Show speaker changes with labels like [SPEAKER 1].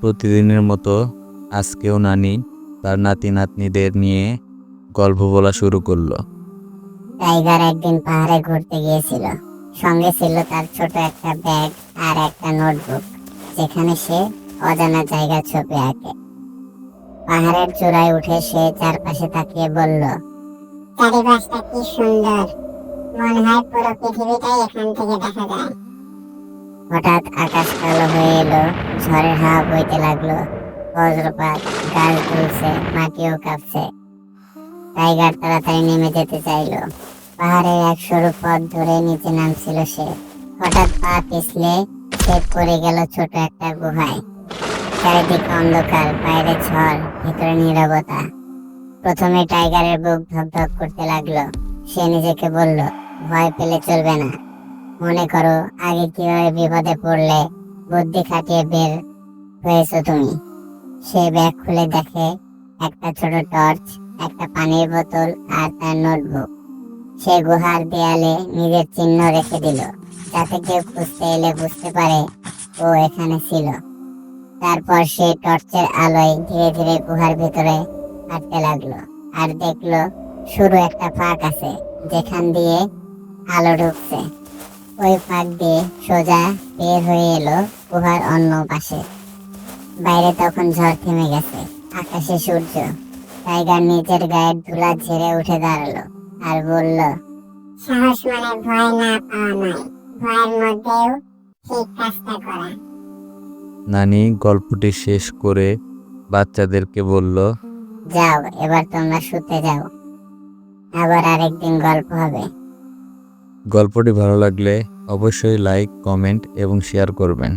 [SPEAKER 1] প্রতিদিনের মতো আজকেও নানি তার নাতি নাতনিদের নিয়ে গল্প বলা শুরু করল।
[SPEAKER 2] টাইগার একদিন পাহাড়ে ঘুরতে গিয়েছিল। সঙ্গে ছিল তার ছোট একটা ব্যাগ আর একটা নোটবুক যেখানে সে অজানা জায়গা ছবি আঁকে। পাহাড়ের চূড়ায় উঠে সে চারপাশে তাকিয়ে বলল
[SPEAKER 3] চারিপাশটা কি সুন্দর। মনে হয় পুরো পৃথিবীটাই এখান থেকে দেখা যায়।
[SPEAKER 2] হঠাৎ আকাশ কালো হয়ে এলো, ঝড়ের হাওয়া বইতে লাগল, বজ্রপাত, গাছ দুলছে, মাটিও কাঁপছে। টাইগার তাড়াতাড়ি নেমে যেতে চাইলো। পাহাড়ের এক সরু পথ ধরে নিচে নামছিল সে। হঠাৎ পা পিছলে সে পড়ে গেল ছোট একটা গুহায়। চারিদিকে অন্ধকার, বাইরে ঝড়, ভিতরে নীরবতা। প্রথমে টাইগারের বুক ধকধক করতে লাগল। সে নিজেকে বলল, ভয় পেলে চলবে না। মনে করো, আগে কীভাবে বিপদে পড়লে বুদ্ধি খাটিয়ে বের হয়েছো তুমি? সে ব্যাগ খুলে দেখে একটা ছোট টর্চ, একটা পানির বোতল আর তার নোটবুক। সে গুহার দেয়ালে নিজের চিহ্ন রেখে দিল, যাতে কেউ খুঁজতে এলে বুঝতে পারে ও এখানে ছিল। তারপর সে টর্চের আলোয় ধীরে ধীরে গুহার ভিতরে হাঁটতে লাগল আর দেখল শুরু একটা ফাঁক আছে, যেখান দিয়ে আলো ঢুকছে। ওই ফাঁক দিয়ে সোজা বের হয়ে এলো গুহার অন্য পাশে। বাইরে তখন ঝড় থেমে গেছে আকাশে সূর্য। টাইগার নিজের গায়ের ধুলা ঝেড়ে উঠে দাঁড়াল আর বলল
[SPEAKER 3] সাহস মানে ভয় না পাওয়া নয় ভয়ের মধ্যেও ঠিক কাজটা করা।
[SPEAKER 1] নানি গল্পটি শেষ করে বাচ্চাদেরকে বলল
[SPEAKER 2] যাও এবার তোমরা শুতে যাও। আবার আরেকদিন গল্প হবে।
[SPEAKER 1] গল্পটি ভালো লাগলে অবশ্যই লাইক কমেন্ট এবং শেয়ার করবেন।